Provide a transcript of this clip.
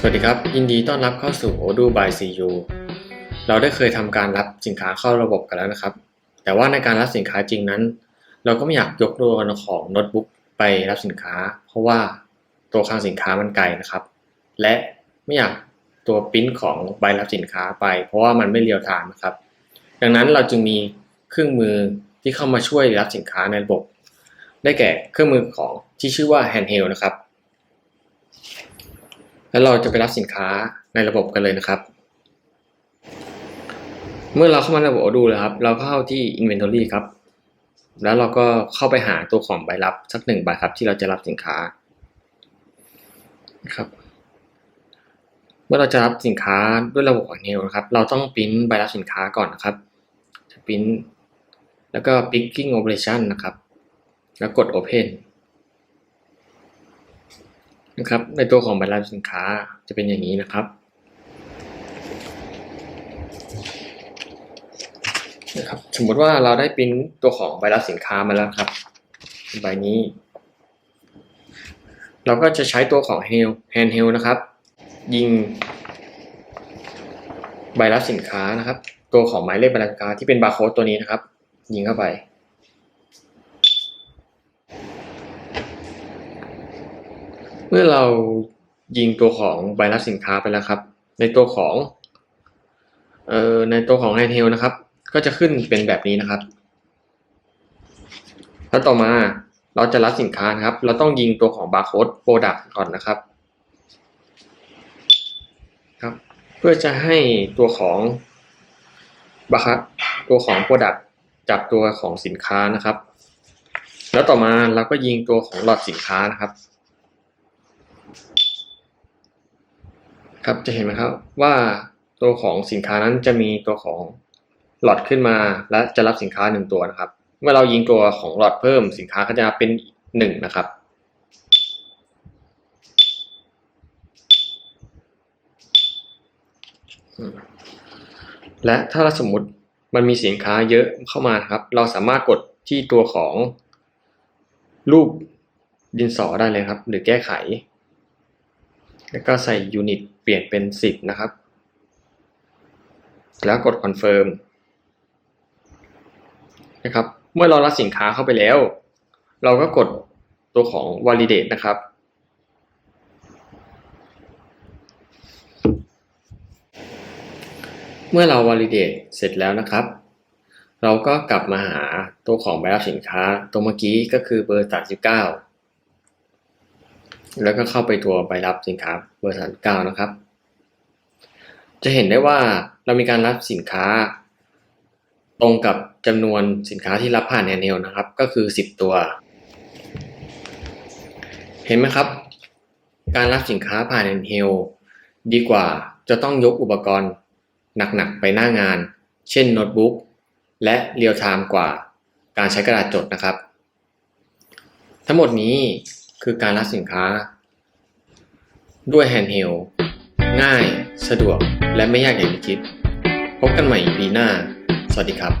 สวัสดีครับ ยินดีต้อนรับเข้าสู่ Odoo by CU เราได้เคยทำการรับสินค้าเข้าระบบกันแล้วนะครับ แต่ว่าในการรับสินค้าจริงนั้น เราก็ไม่อยากยกตัวของโน้ตบุ๊กไปรับสินค้า เพราะว่าตัวคลังสินค้ามันไกลนะครับ และไม่อยากตัวปริ้นของใบรับสินค้าไป เพราะว่ามันไม่เรียวไทม์นะครับ ดังนั้นเราจึงมีเครื่องมือที่เข้ามาช่วยรับสินค้าในระบบ ได้แก่เครื่องมือของที่ชื่อว่า Handheld นะครับ แล้วเราจะไปรับสินค้าในระบบกันเลยนะครับ เมื่อเราเข้ามาในระบบ Odoo แล้วครับ เราเข้าที่ Inventory ครับ แล้วเราก็เข้าไปหาตัวของใบรับสักหนึ่งใบครับที่เราจะรับสินค้านะครับ เมื่อเราจะรับสินค้าด้วยระบบของเนลนะครับ เราต้องปริ้นใบรับสินค้าก่อนนะครับปริ้นแล้วก็ picking operation นะครับ แล้วกด open นะครับ ในตัวของใบรับสินค้าจะเป็นอย่างนี้นะครับนะครับสมมติว่าเราได้ปริ้นตัวของใบรับสินค้ามาแล้วครับใบนี้ เราก็จะใช้ตัวของ hand handheld นะครับ ยิง ใบรับสินค้านะครับ ตัวของหมายเลขใบรับสินค้าที่เป็นบาร์โค้ดตัวนี้นะครับ ยิงเข้าไป เมื่อเรายิงตัวของใบรับสินค้าไปแล้วครับ ในตัวของเอ่อในตัวของ handheld นะครับ ก็จะขึ้นเป็นแบบนี้นะครับ แล้วต่อมาเราจะรับสินค้านะครับ เราต้องยิงตัวของบาร์โค้ดโปรดักต์ก่อนนะครับครับ เพื่อจะให้ตัวของบาร์ตัวของโปรดักต์จับตัวของสินค้านะครับ แล้วต่อมาเราก็ยิงตัวของหลอดสินค้านะครับ ครับจะเห็นไหมครับว่าตัวของสินค้านั้นจะมีตัวของหลอดขึ้นมา และจะรับสินค้าหนึ่งตัวนะครับ เมื่อเรายิงตัวของหลอดเพิ่มสินค้าก็จะเป็นหนึ่งนะครับและถ้าสมมติมันมีสินค้าเยอะเข้ามาครับ เราสามารถกดที่ตัวของรูปดินสอได้เลยครับ หรือแก้ไข แล้วก็ใส่ยูนิตเปลี่ยนเป็น 10 นะครับ แล้วกดคอนเฟิร์มนะครับ เมื่อเรารับสินค้าเข้าไปแล้ว เราก็กดตัวของ validate นะครับ เมื่อเรา validate เสร็จแล้วนะครับ เราก็กลับมาหาตัวของใบรับสินค้าตัวเมื่อกี้ก็คือเบอร์ 39 แล้วก็เข้าไปตัวใบรับสินค้าเบอร์39นะครับ จะเห็นได้ว่าเรามีการรับสินค้า ตรงกับจำนวนสินค้าที่รับผ่านแนวนลนะครับ ก็คือ 10 ตัว เห็นไหมครับ การรับสินค้าผ่านแนวดีกว่าจะต้องยกอุปกรณ์หนักๆ ไปหน้างาน เช่นโน้ตบุ๊กและเรียลไทม์กว่าการใช้กระดาษจดนะครับ ทั้งหมดนี้ คือการรับสินค้า ด้วยแฮนด์เฮลง่าย สะดวก และไม่ยากอย่างที่คิด พบกันใหม่ปีหน้า สวัสดีครับ